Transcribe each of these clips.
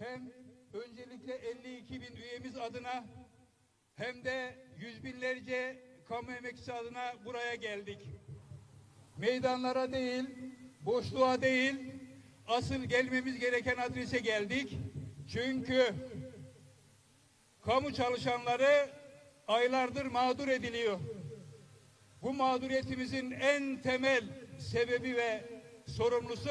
hem öncelikle 52 bin üyemiz adına hem de yüz binlerce kamu emekçisi adına buraya geldik. Meydanlara değil, boşluğa değil, asıl gelmemiz gereken adrese geldik. Çünkü kamu çalışanları aylardır mağdur ediliyor. Bu mağduriyetimizin en temel sebebi ve sorumlusu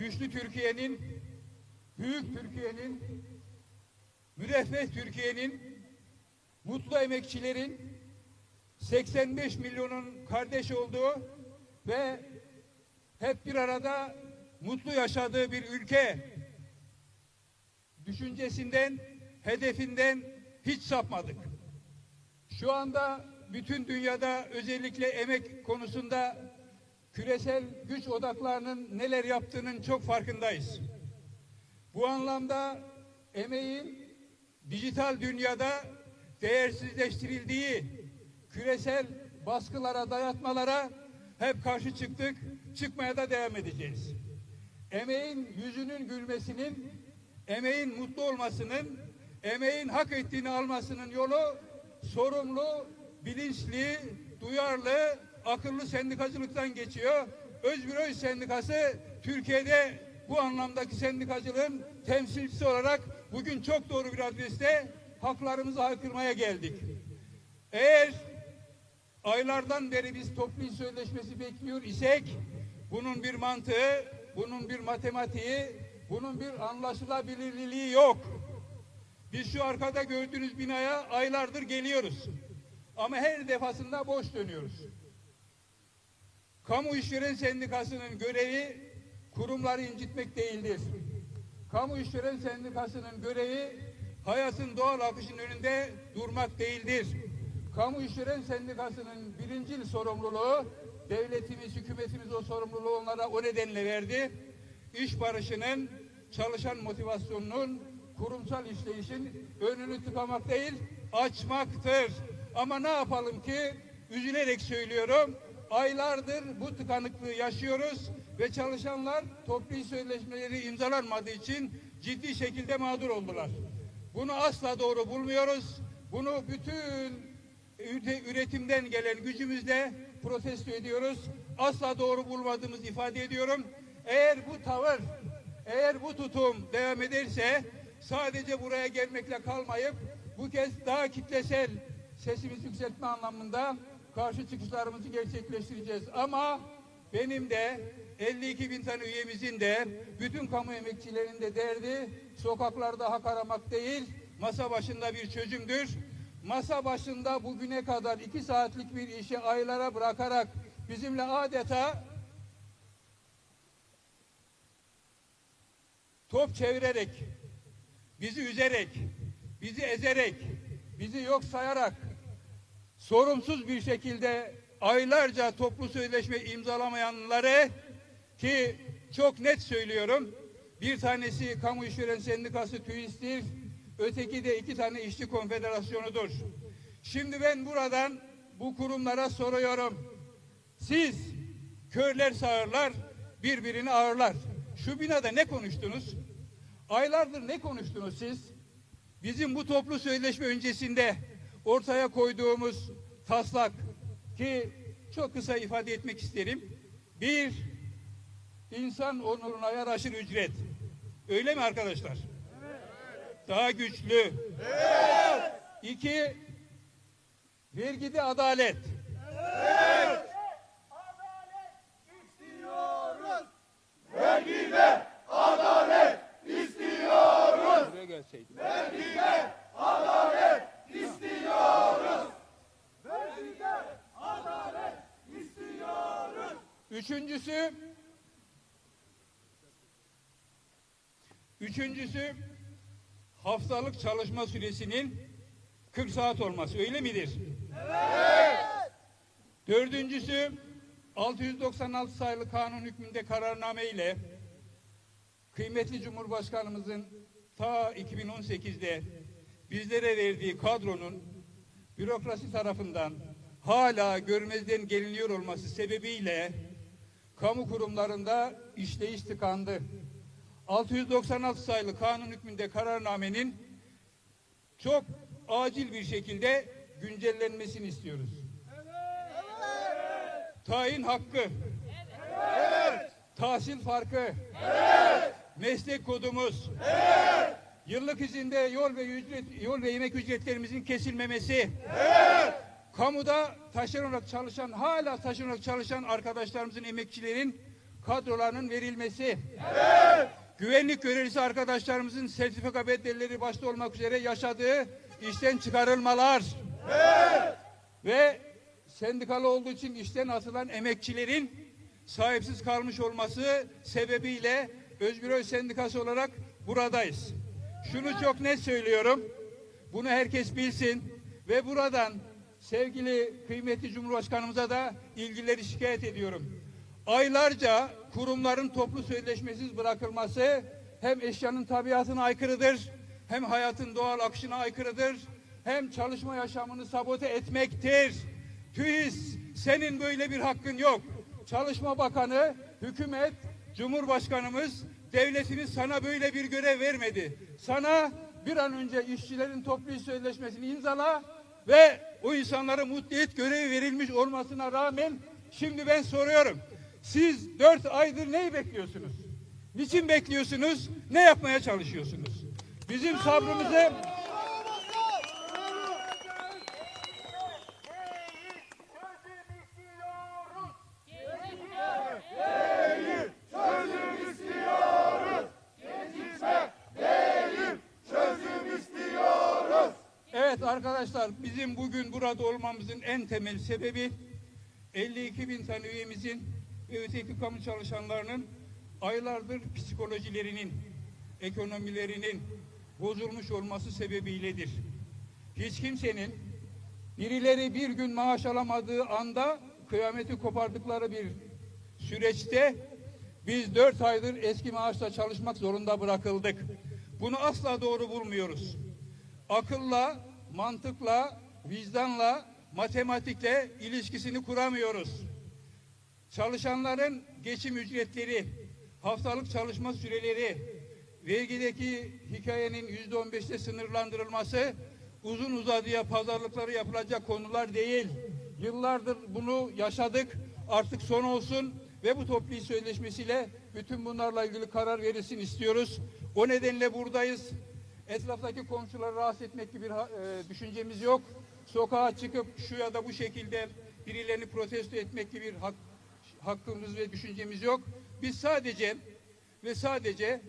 güçlü Türkiye'nin, büyük Türkiye'nin, müreffeh Türkiye'nin, mutlu emekçilerin 85 milyonun kardeş olduğu ve hep bir arada mutlu yaşadığı bir ülke düşüncesinden, hedefinden hiç sapmadık. Şu anda bütün dünyada özellikle emek konusunda küresel güç odaklarının neler yaptığının çok farkındayız. Bu anlamda emeğin dijital dünyada değersizleştirildiği küresel baskılara, dayatmalara hep karşı çıktık, çıkmaya da devam edeceğiz. Emeğin yüzünün gülmesinin, emeğin mutlu olmasının, emeğin hak ettiğini almasının yolu sorumlu, bilinçli, duyarlı, akıllı sendikacılıktan geçiyor. Özgür Öz Sendikası Türkiye'de bu anlamdaki sendikacılığın temsilcisi olarak bugün çok doğru bir adreste haklarımızı haykırmaya geldik. Eğer aylardan beri biz toplu sözleşmesi bekliyor isek bunun bir mantığı, bunun bir matematiği, bunun bir anlaşılabilirliği yok. Biz şu arkada gördüğünüz binaya aylardır geliyoruz. Ama her defasında boş dönüyoruz. Kamu işveren sendikasının görevi kurumları incitmek değildir. Kamu işveren sendikasının görevi hayatın doğal akışının önünde durmak değildir. Kamu işveren sendikasının birinci sorumluluğu devletimiz, hükümetimiz o sorumluluğu onlara o nedenle verdi. İş barışının, çalışan motivasyonunun, kurumsal işleyişin önünü tıkamak değil, açmaktır. Ama ne yapalım ki, üzülerek söylüyorum, aylardır bu tıkanıklığı yaşıyoruz ve çalışanlar toplu sözleşmeleri imzalanmadığı için ciddi şekilde mağdur oldular. Bunu asla doğru bulmuyoruz. Bunu bütün üretimden gelen gücümüzle protesto ediyoruz. Asla doğru bulmadığımızı ifade ediyorum. Eğer bu tavır, eğer bu tutum devam ederse sadece buraya gelmekle kalmayıp bu kez daha kitlesel sesimizi yükseltme anlamında karşı çıkışlarımızı gerçekleştireceğiz. Ama benim de 52 bin tane üyemizin de bütün kamu emekçilerinin de derdi sokaklarda hak aramak değil, masa başında bir çözümdür. Masa başında bugüne kadar iki saatlik bir işi aylara bırakarak bizimle adeta top çevirerek, bizi üzerek, bizi ezerek, bizi yok sayarak sorumsuz bir şekilde aylarca toplu sözleşme imzalamayanları ki çok net söylüyorum bir tanesi kamu işveren sendikası TÜİS'tir öteki de iki tane işçi konfederasyonudur. Şimdi ben buradan bu kurumlara soruyorum. Siz körler sağırlar birbirini ağırlar. Şu binada ne konuştunuz? Aylardır ne konuştunuz siz? Bizim bu toplu sözleşme öncesinde ortaya koyduğumuz taslak ki çok kısa ifade etmek isterim. Bir, insan onuruna yaraşır ücret. Öyle mi arkadaşlar? Evet. Daha güçlü. Evet. İki, vergide adalet. Evet. Adalet istiyoruz. Vergide adalet istiyoruz. Buraya gelseydin. Vergide adalet istiyoruz. Vergide adalet istiyoruz. Üçüncüsü Üçüncüsü haftalık çalışma süresinin 40 saat olması öyle midir? Dördüncüsü 696 sayılı kanun hükmünde kararname ile kıymetli Cumhurbaşkanımızın ta 2018'de bizlere verdiği kadronun bürokrasi tarafından hala görmezden geliniyor olması sebebiyle kamu kurumlarında işleyiş tıkandı. 696 sayılı kanun hükmünde kararnamenin çok acil bir şekilde güncellenmesini istiyoruz. Tayin hakkı. Tahsil farkı. Meslek kodumuz. Yıllık izinde yol ve ücret, yol ve yemek ücretlerimizin kesilmemesi. Kamuda taşeron olarak çalışan, hala taşeron olarak çalışan arkadaşlarımızın, emekçilerin kadrolarının verilmesi. Güvenlik görevlisi arkadaşlarımızın sertifika bedelleri başta olmak üzere yaşadığı işten çıkarılmalar. Ve sendikalı olduğu için işten atılan emekçilerin sahipsiz kalmış olması sebebiyle Özgür Öz Sendikası olarak buradayız. Şunu çok net söylüyorum. Bunu herkes bilsin ve buradan sevgili kıymetli Cumhurbaşkanımıza da ilgileri şikayet ediyorum. Aylarca kurumların toplu sözleşmesiz bırakılması hem eşyanın tabiatına aykırıdır, hem hayatın doğal akışına aykırıdır, hem çalışma yaşamını sabote etmektir. TÜİS senin böyle bir hakkın yok. Çalışma Bakanı, hükümet, Cumhurbaşkanımız, devletimiz sana böyle bir görev vermedi. Sana bir an önce işçilerin toplu iş sözleşmesini imzala ve o insanları mutlu görevi verilmiş olmasına rağmen şimdi ben soruyorum. Siz dört aydır neyi bekliyorsunuz? Niçin bekliyorsunuz? Ne yapmaya çalışıyorsunuz? Bizim sabrımızı. Evet arkadaşlar bizim bugün burada olmamızın en temel sebebi 52 bin tane üyemizin ve öteki kamu çalışanlarının aylardır psikolojilerinin, ekonomilerinin bozulmuş olması sebebiyledir. Hiç kimsenin birileri bir gün maaş alamadığı anda kıyameti kopardıkları bir süreçte biz dört aydır eski maaşla çalışmak zorunda bırakıldık. Bunu asla doğru bulmuyoruz akılla, mantıkla, vicdanla, matematikle ilişkisini kuramıyoruz. Çalışanların geçim ücretleri, haftalık çalışma süreleri, vergideki hikayenin yüzde on beşte sınırlandırılması uzun uzadıya pazarlıkları yapılacak konular değil. Yıllardır bunu yaşadık. Artık son olsun ve bu toplu iş sözleşmesiyle bütün bunlarla ilgili karar verilsin istiyoruz. O nedenle buradayız. Etraftaki komşuları rahatsız etmek gibi bir e, düşüncemiz yok. Sokağa çıkıp şu ya da bu şekilde birilerini protesto etmek gibi bir hak, hakkımız ve düşüncemiz yok. Biz sadece ve sadece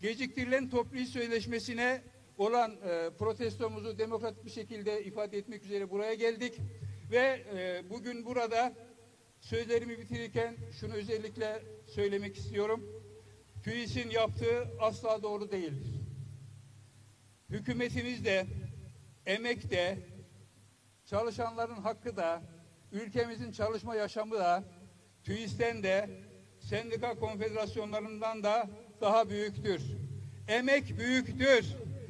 geciktirilen toplu sözleşmesine olan e, protestomuzu demokratik bir şekilde ifade etmek üzere buraya geldik. Ve e, bugün burada sözlerimi bitirirken şunu özellikle söylemek istiyorum. TÜİS'in yaptığı asla doğru değildir hükümetimiz de, emek de, çalışanların hakkı da, ülkemizin çalışma yaşamı da, TÜİS'ten de, sendika konfederasyonlarından da daha büyüktür. Emek büyüktür.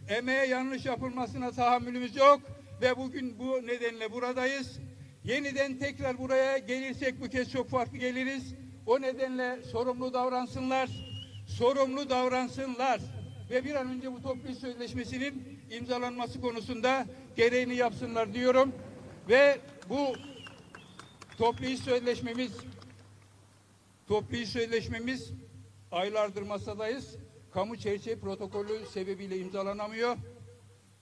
Emeğe yanlış yapılmasına tahammülümüz yok ve bugün bu nedenle buradayız. Yeniden tekrar buraya gelirsek bu kez çok farklı geliriz. O nedenle sorumlu davransınlar. Sorumlu davransınlar ve bir an önce bu toplu sözleşmesinin imzalanması konusunda gereğini yapsınlar diyorum. Ve bu toplu iş sözleşmemiz toplu sözleşmemiz aylardır masadayız. Kamu çerçeve protokolü sebebiyle imzalanamıyor.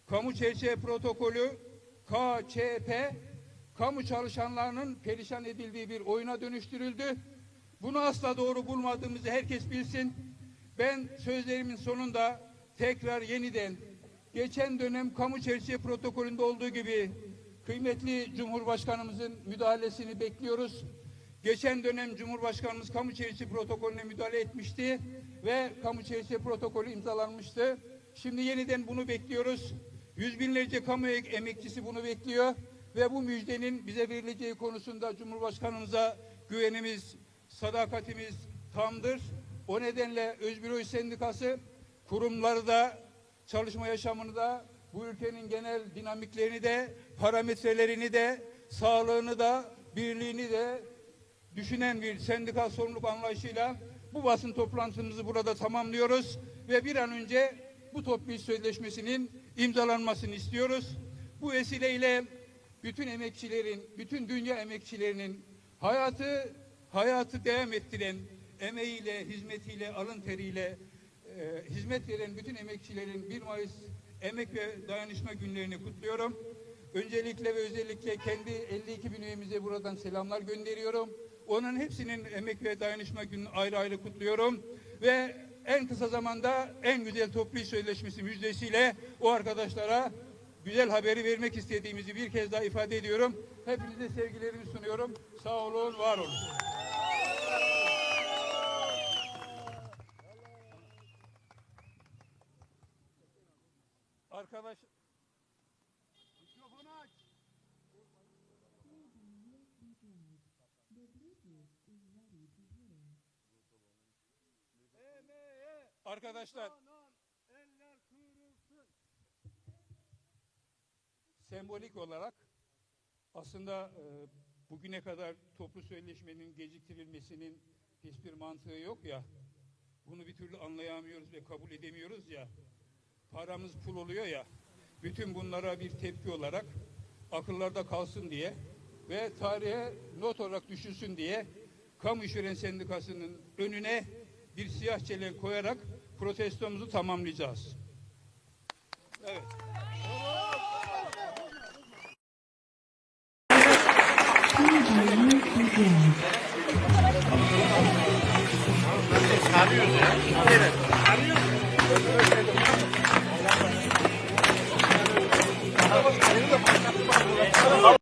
Kamu çerçeve protokolü KÇP kamu çalışanlarının perişan edildiği bir oyuna dönüştürüldü. Bunu asla doğru bulmadığımızı herkes bilsin. Ben sözlerimin sonunda tekrar yeniden geçen dönem kamu çerçeve protokolünde olduğu gibi kıymetli Cumhurbaşkanımızın müdahalesini bekliyoruz. Geçen dönem Cumhurbaşkanımız kamu çerçeve protokolüne müdahale etmişti ve kamu çerçeve protokolü imzalanmıştı. Şimdi yeniden bunu bekliyoruz. Yüz binlerce kamu ek- emekçisi bunu bekliyor. Ve bu müjdenin bize verileceği konusunda Cumhurbaşkanımıza güvenimiz, sadakatimiz tamdır. O nedenle Özgür Öz Sendikası kurumları da çalışma yaşamını da bu ülkenin genel dinamiklerini de parametrelerini de sağlığını da birliğini de düşünen bir sendikal sorumluluk anlayışıyla bu basın toplantımızı burada tamamlıyoruz ve bir an önce bu toplu sözleşmesinin imzalanmasını istiyoruz. Bu vesileyle bütün emekçilerin, bütün dünya emekçilerinin hayatı hayatı devam ettiren emeğiyle, hizmetiyle, alın teriyle e, hizmet veren bütün emekçilerin 1 Mayıs Emek ve Dayanışma Günlerini kutluyorum. Öncelikle ve özellikle kendi 52 bin üyemize buradan selamlar gönderiyorum. Onun hepsinin Emek ve Dayanışma Günü'nü ayrı ayrı kutluyorum. Ve en kısa zamanda en güzel toplu iş sözleşmesi müjdesiyle o arkadaşlara güzel haberi vermek istediğimizi bir kez daha ifade ediyorum. Hepinize sevgilerimi sunuyorum. Sağ olun, var olun. Arkadaş Arkadaşlar sembolik olarak aslında e, bugüne kadar toplu sözleşmenin geciktirilmesinin hiçbir mantığı yok ya. Bunu bir türlü anlayamıyoruz ve kabul edemiyoruz ya. Paramız pul oluyor ya. Bütün bunlara bir tepki olarak akıllarda kalsın diye ve tarihe not olarak düşülsün diye Kamu İşveren Sendikası'nın önüne bir siyah çelenk koyarak protestomuzu tamamlayacağız. Evet. Arıyoruz ya.